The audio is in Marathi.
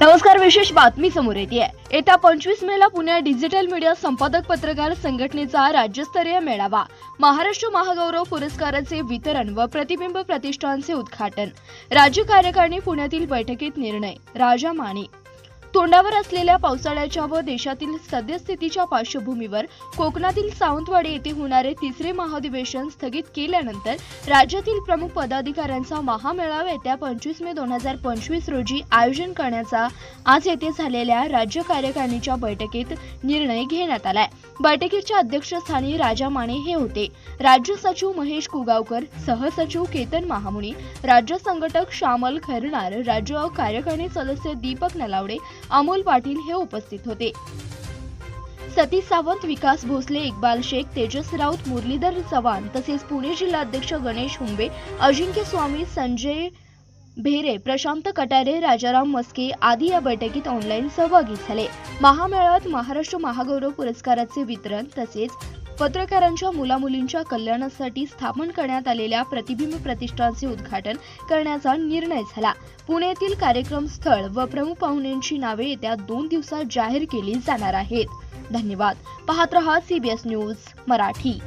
नमस्कार विशेष बातमी समोर येते येत्या पंचवीस मेला पुण्यात डिजिटल मीडिया संपादक पत्रकार संघटनेचा राज्यस्तरीय मेळावा महाराष्ट्र महागौरव पुरस्काराचे वितरण व प्रतिबिंब प्रतिष्ठानचे उद्घाटन. राज्य कार्यकारिणी पुण्यातील बैठकीत निर्णय राजा माने. तोंडावर असलेल्या पावसाळ्याच्या व देशातील सद्यस्थितीच्या पार्श्वभूमीवर कोकणातील सावंतवाडी येथे होणारे तिसरे महाधिवेशन स्थगित केल्यानंतर राज्यातील प्रमुख पदाधिकाऱ्यांचा महामेळावा येत्या पंचवीस मे दोन हजार पंचवीस रोजी आयोजन करण्याचा आज येथे झालेल्या राज्य कार्यकारिणीच्या बैठकीत निर्णय घेण्यात आलाय. बैठकीच्या अध्यक्षस्थानी राजा माने हे होते. राज्य सचिव महेश कुगावकर सहसचिव केतन महामुनी राज्य संघटक श्यामल खैरनार राज्य कार्यकारिणी सदस्य दीपक नलावडे अमोल पाटील हे उपस्थित होते. सतीश सावंत विकास भोसले इक्बाल शेख तेजस राऊत मुरलीधर चव्हाण तसेच पुणे जिल्हाध्यक्ष गणेश हुंबे अजिंक्य स्वामी संजय भेरे प्रशांत कटारे राजाराम मस्के आदी या बैठकीत ऑनलाईन सहभागी झाले. महामेळाव्यात महाराष्ट्र महागौरव पुरस्काराचे वितरण तसेच पत्रकारांच्या मुलामुलींच्या कल्याणासाठी स्थापन करण्यात आलेल्या प्रतिबिंब प्रतिष्ठानचे उद्घाटन करण्याचा निर्णय झाला. पुण्यातील कार्यक्रम स्थळ व प्रमुख पाहुण्यांची नावे येत्या दोन दिवसात जाहीर केली जाणार आहेत. धन्यवाद. पाहत रहा सीबीएस न्यूज मराठी.